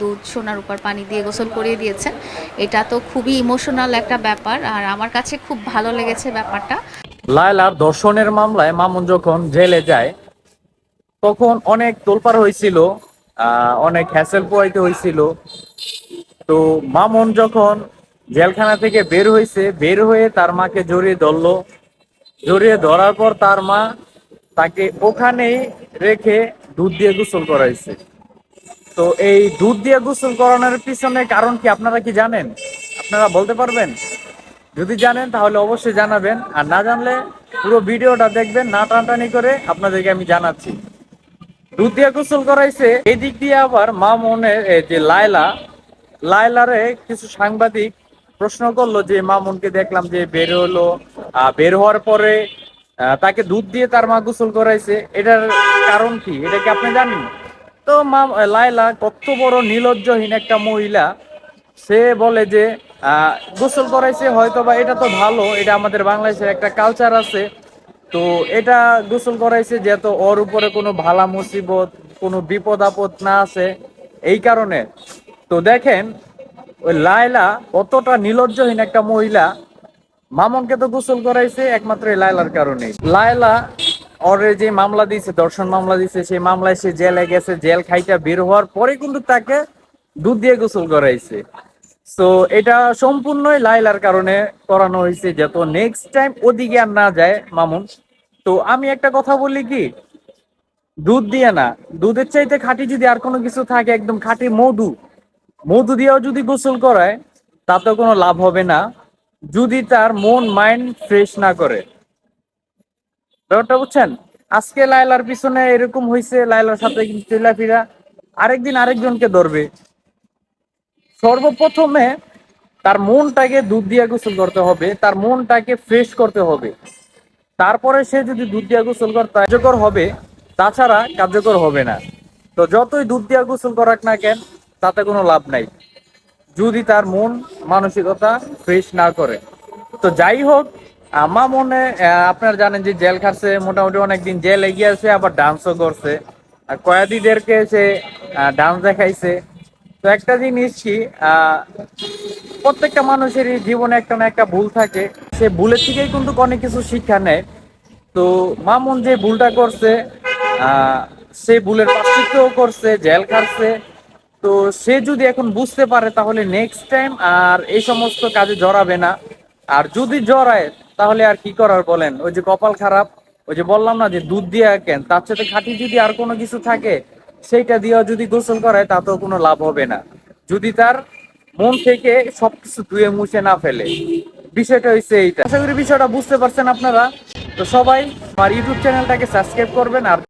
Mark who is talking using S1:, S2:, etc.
S1: দুধ সোনার উপর পানি দিয়ে গোসল করিয়ে দিয়েছেন এটা তো খুবই ইমোশনাল একটা ব্যাপার, আর আমার কাছে খুব ভালো লেগেছে ব্যাপারটা।
S2: লায়লার ধর্ষণের মামলায় মামুন যখন জেলে যায়, তখন অনেক তোলপার হয়েছিল অনেক হ্যাসেল পোয়াইতে হয়েছিল। তো মামুন যখন জেলখানা থেকে বের হয়েছে, বের হয়ে তার মাকে জড়িয়ে ধরলো। জড়িয়ে ধরার পর তার মা তাকে ওখানেই রেখে দুধ দিয়ে গোসল করাইছে। তো এই দুধ দিয়ে গোসল করানোর পিছনে কারণ কি আপনারা কি জানেন? আপনারা বলতে পারবেন? যদি জানেন তাহলে অবশ্যই জানাবেন। আর না জানলে পুরো ভিডিওটা দেখবেন, না টানটানি করে আপনাদেরকে আমি জানাচ্ছি। দুধ দিয়ে গোসল করাইছে। এই দিক দিয়ে আবার মা মনের যে লায়লা, লায়লারে কিছু সাংবাদিক প্রশ্ন করল যে মামুনকে দেখলাম যে বের হলো। বের হওয়ার পরে তাকে দুধ দিয়ে তার মা গোসল করাইছে। এটার কারণ কি? এটা কি আপনি জানেন? তো মা লায়লা কত বড় নির্লজ্জহীন একটা মহিলা। সে বলে যে গোসল করাইছে হয়তো বা এটা তো ভালো, এটা আমাদের বাংলাদেশের একটা কালচার আছে। তো এটা গোসল করাইছে যেহেতু ওর উপরে কোনো ভালা মুসিবত, কোনো বিপদ আপদ না আছে, এই কারণে। তো দেখেন, ওই লায়লা কতটা নির্লজ্জহীন একটা মহিলা। মামনকে তো গোসল করাইছে, একমাত্র এই লায়লার কারণে লায়লা ওরে যে মামলা দিয়েছে দর্শন মামলা দিয়েছে সেই মামলায় সে জেলে গেছে, জেল খাইটা বের হওয়ার পরে কিন্তু তাকে দুধ দিয়ে গোসল করাইছে। তো এটা সম্পূর্ণই লাইলার কারণে করানো হয়েছে যত নেক্সট টাইম ওদিকে আর না যায় মামুন। তো আমি একটা কথা বলি কি, দুধ দিয়ে না, দুধের চাইতে খাঁটি যদি আর কোনো কিছু থাকে, একদম খাঁটি মধু মধু দিয়েও যদি গোসল করায় তাতে কোনো লাভ হবে না, যদি তার মন মাইন্ড ফ্রেশ না করে। ব্যাপারটা বুঝছেন? আজকে লায়লার পিছনে এরকম হয়েছে লায়লার সাথে চলাফেরা আরেকদিন আরেকজনকে ধরবে। সর্বপ্রথমে তার মনটাকে দুধ দিয়ে গোসল করতে হবে, তার মনটাকে ফ্রেশ করতে হবে। তারপরে সে যদি দুধ দিয়ে গোসল করতে কার্যকর হবে, তাছাড়া কার্যকর হবে না। তো যতই দুধ দিয়ে গোসল করাক না কেন, তাতে কোনো লাভ নাই। যদি তার মন মানসিকতা ফ্রেশ না করে। তো যাই হোক আমার মনে আপনার জানেন যে জেল খাটছে, মোটামুটি অনেকদিন জেল এগিয়ে আছে, আবার ডান্সও করছে। আর কয়েদিদেরকে সে ডান্স দেখাইছে। তো একটা জিনিস কি প্রত্যেকটা মানুষেরই জীবনে একটা না একটা ভুল থাকে। সে ভুলের থেকেই কিন্তু অনেক কিছু শিক্ষা নেয়। তো মামুন যে ভুলটা করছে সে ভুলের প্রাশ্চিত্যও করছে, জেল খাটছে। তো সে যদি এখন বুঝতে পারে, তাহলে নেক্সট টাইম আর এই সমস্ত কাজে জড়াবে না। আর যদি জড়ায় তাহলে আর কি করার বলেন? ওই যে কপাল খারাপ, ওই যে বললাম না যে দুধ দিয়ে কেন তার সাথে খাঁটি যদি আর কোনো কিছু থাকে, সেইটা দিয়েও যদি গোসল করায়, তাতেও কোনো লাভ হবে না। যদি তার মন থেকে সবকিছু ধুয়ে মুছে না ফেলে। বিষয়টা হচ্ছে এইটা। আশা করি বিষয়টা বুঝতে পারছেন আপনারা। তো সবাই আমার ইউটিউব চ্যানেলটাকে সাবস্ক্রাইব করবেন আর